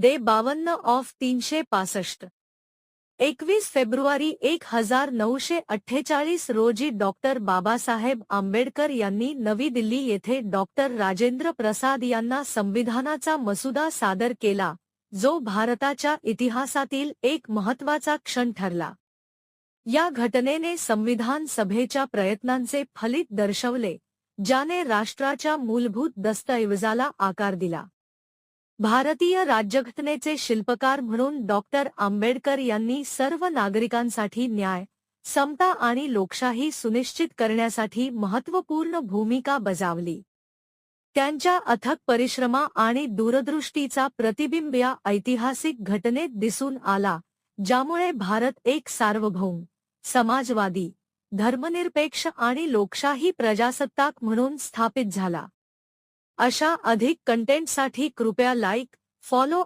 दे बावन्न ऑफ़ तीनशे पासष्ट. एकवीस फेब्रुवारी एक हज़ार नऊशे अठ्ठेचाळीस रोजी डॉक्टर बाबासाहेब आंबेडकर यांनी नवी दिल्ली येथे डॉक्टर राजेंद्र प्रसाद यांना संविधानाचा मसुदा सादर केला, जो भारताच्या इतिहासातील एक महत्त्वाचा क्षण ठरला. या घटनेने संविधान सभेच्या प्रयत्नांचे फलित दर्शवले, ज्याने राष्ट्राच्या मूलभूत दस्तऐवजाला आकार दिला. भारतीय राज्यघटनेचे शिल्पकार म्हणून डॉक्टर आंबेडकर यांनी सर्व नागरिकांसाठी न्याय समता आणि लोकशाही सुनिश्चित करण्यासाठी महत्त्वपूर्ण भूमिका बजावली. त्यांच्या अथक परिश्रमा आणि दूरदृष्टीचा प्रतिबिंब या ऐतिहासिक घटनेत दिसून आला ज्यामुळे भारत एक सार्वभौम समाजवादी धर्मनिरपेक्ष आणि लोकशाही प्रजासत्ताक म्हणून स्थापित झाला. अशा अधिक कंटेंटसाठी कृपया लाईक फॉलो